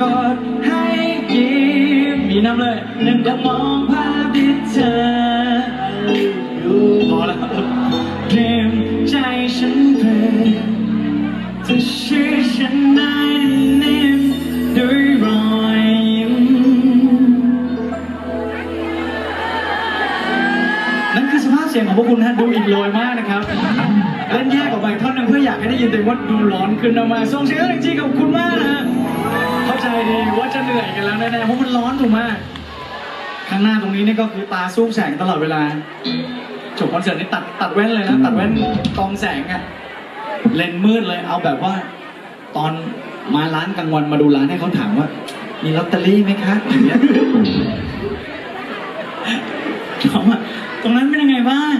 กอดให้ยิ้มมีน้ำเลยหนึ่งก็มองภาพที่เธออยู่พอแล้วเกมใจฉันเพลจะเชื่อฉันได้แน่นด้วยรอยยิ้มนั่นคือสภาพเสียงของพวกคุณฮะดูอิดโรยมากนะครับเล่นแยกออกไปท่อนหนึ่งเพื่ออยากให้ได้ยินเต็มว่าดูร้อนขึ้นมากๆส่งเสียงจริงๆขอบคุณมาก เหนื่อยกันแล้วแน่ๆเพราะมันร้อนถูกมากข้างหน้าตรงนี้นี่ก็คือตาสู้แสงตลอดเวลาจบคอนเสิร์ตนี่ตัดตัดแว่นเลยนะตัดแว่นกองแสงอะเลนมืดเลยเอาแบบว่า ตอนมาร้านกลางวันมาดูร้านให้เขาถามว่า มีลอตเตอรี่ไหมคะอย่างเงี้ยถามว่าตรงนั้นเป็นยังไงบ้าง